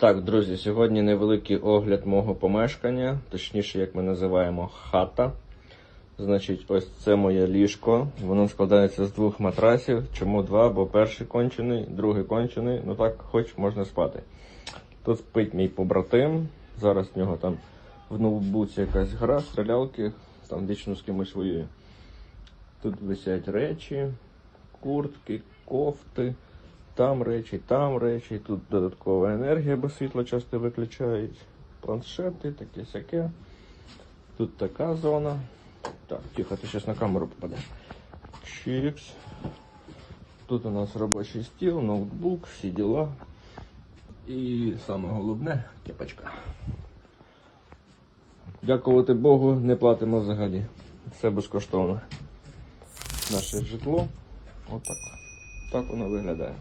Так, друзі, сьогодні невеликий огляд мого помешкання, точніше, як ми називаємо хата. Значить, ось це моє ліжко. Воно складається з двох матрасів. Чому два? Бо перший кончений, другий кончений. Ну так, хоч можна спати. Тут спить мій побратим. Зараз в нього там в ноутбуці якась гра, стрілялки, там вічно з кимось воює. Тут висять речі, куртки, кофти, там речі, там речі, тут додаткова енергія, бо світло часто виключають. Планшети, таке сяке. Тут така зона. Так, тихо, ти зараз на камеру попадеш. Чікс. Тут у нас робочий стіл, ноутбук, всі діла. І саме головне кепочка. Дякувати Богу, не платимо взагалі. Все безкоштовно. Наше житло. Отак. Так воно виглядає.